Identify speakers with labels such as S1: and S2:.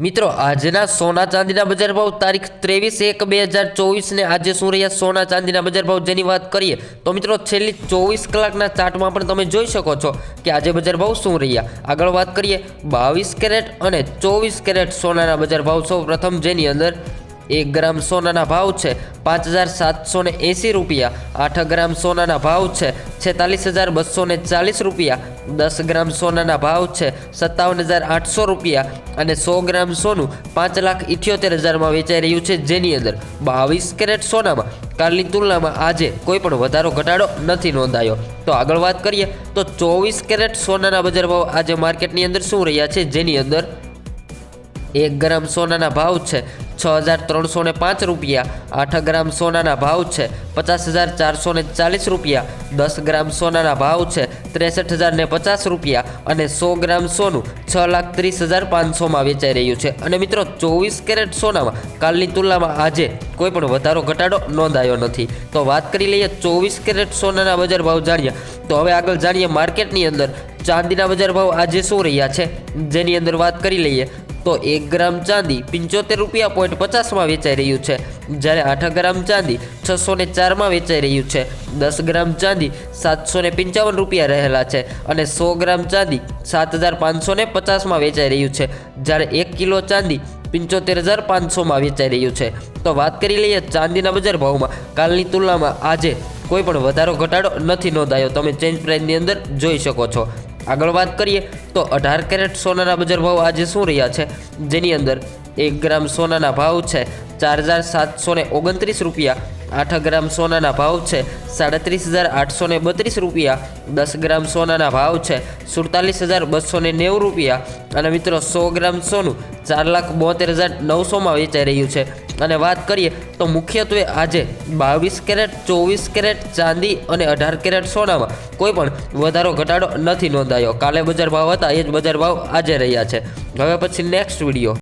S1: મિત્રો, આજના સોના ચાંદીના બજાર ભાવ તારીખ ત્રેવીસ એક બે હજાર ચોવીસને આજે શું રહ્યા સોના ચાંદીના બજાર ભાવ જેની વાત કરીએ તો મિત્રો, છેલ્લી ચોવીસ કલાકના ચાર્ટમાં પણ તમે જોઈ શકો છો કે આજે બજાર ભાવ શું રહ્યા. આગળ વાત કરીએ, બાવીસ કેરેટ અને ચોવીસ કેરેટ સોનાના બજાર ભાવ સૌ પ્રથમ જેની અંદર એક ગ્રામ સોનાના ભાવ છે પાંચ હજાર સાતસો ને એંસી રૂપિયા, આઠ ગ્રામ સોનાના ભાવ છે છેતાલીસ હજાર બસો ને ચાલીસ રૂપિયા, દસ ગ્રામ સોનાના ભાવ છે સત્તાવન હજાર આઠસો રૂપિયા અને સો ગ્રામ સોનું પાંચ લાખ ઇઠ્યોતેર હજારમાં વેચાઈ રહ્યું છે. જેની અંદર બાવીસ કેરેટ સોનામાં કાલની તુલનામાં આજે કોઈ પણ વધારો ઘટાડો નથી નોંધાયો. તો આગળ વાત કરીએ તો ચોવીસ કેરેટ સોનાના બજાર ભાવ આજે માર્કેટની અંદર શું રહ્યા છે? જેની અંદર એક ગ્રામ સોનાના ભાવ છે છ હજાર ત્રણસો ને પાંચ રૂપિયા, આઠ ગ્રામ સોનાના ભાવ છે, પચાસ હજાર ચારસો ને ચાલીસ રૂપિયા, દસ ગ્રામ સોનાના ભાવ છે, ત્રેસઠ હજાર ને પચાસ રૂપિયા અને સો ગ્રામ સોનું છ લાખ ત્રીસ હજાર પાંચસોમાં વેચાઈ રહ્યું છે. અને મિત્રો, ચોવીસ કેરેટ સોનામાં કાલની તુલનામાં આજે કોઈ પણ વધારો, ઘટાડો નોંધાયો નથી. તો વાત કરી લઈએ ચોવીસ કેરેટ સોનાના બજાર ભાવ જાણીએ, તો હવે આગળ જાણીએ માર્કેટની અંદર ચાંદીના બજાર ભાવ આજે શું રહ્યા છે, જેની અંદર વાત કરી લઈએ. તો એક ગ્રામ ચાંદી પંચોતેર રૂપિયા પોઈન્ટ પચાસમાં વેચાઈ રહ્યું છે. જ્યારે આઠ ગ્રામ ચાંદી છસો ને ચારમાં વેચાઈ રહ્યું છે. દસ ગ્રામ ચાંદી સાતસો ને પંચાવન રૂપિયા રહેલા છે અને સો ગ્રામ ચાંદી સાત હજાર પાંચસો ને પચાસમાં વેચાઈ રહ્યું છે. જ્યારે એક કિલો ચાંદી પંચોતેર હજાર પાંચસોમાં વેચાઈ રહ્યું છે. તો વાત કરી લઈએ ચાંદીના બજાર ભાવમાં. કાલની તુલનામાં આજે કોઈ પણ વધારો ઘટાડો નથી નોંધાયો. તમે ચેન્જ પ્રાઇસની અંદર જોઈ શકો છો. આગળ વાત કરીએ તો અઢાર કેરેટ સોનાના બજાર ભાવ આજે શું રહ્યા છે? જેની અંદર એક ગ્રામ સોનાના ભાવ છે ચાર હજાર સાતસો ને ઓગણત્રીસ રૂપિયા, આઠ ગ્રામ સોનાના ભાવ છે સાડત્રીસ હજાર આઠસો ને બત્રીસ રૂપિયા, દસ ગ્રામ સોનાના ભાવ છે સુડતાલીસ હજાર બસો ને નેવું રૂપિયા અને મિત્રો સો ગ્રામ સોનું ચાર લાખ બોતેર હજાર નવસોમાં વેચાઈ રહ્યું છે. અને વાત કરીએ તો મુખ્યત્વે આજે બાવીસ કેરેટ, ચોવીસ કેરેટ, ચાંદી અને અઢાર કેરેટ સોનામાં કોઈ પણ વધારો, ઘટાડો નથી નોંધાયો. કાલે બજાર ભાવ હતા, એ જ બજાર ભાવ આજે રહ્યા છે. હવે પછી નેક્સ્ટ વીડિયો